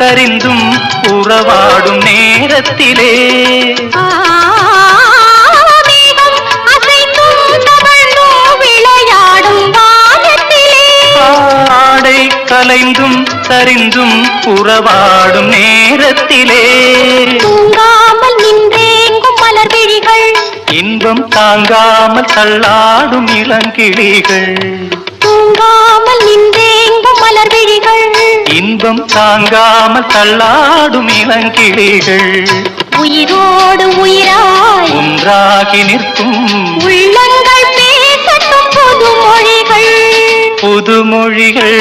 சரிந்தும் உறவாடும் நேரத்திலே. ஆடை கலைந்தும் சரிந்தும் உறவாடும் நேரத்திலே. தூங்காமல் நின்றேங்கும் மலர் விழிகள் இன்பம் தாங்காமல் தள்ளாடும் இளங்கிளிகள். தூங்காமல் விழிகள் இன்பம் தாங்காமல் தள்ளாடும் இளங்கிளிகள் உயிரோடு உயிராய் ஒன்றாகி நிற்கும் உள்ளங்கள் பேசட்டும் புது மொழிகள் புதுமொழிகள்.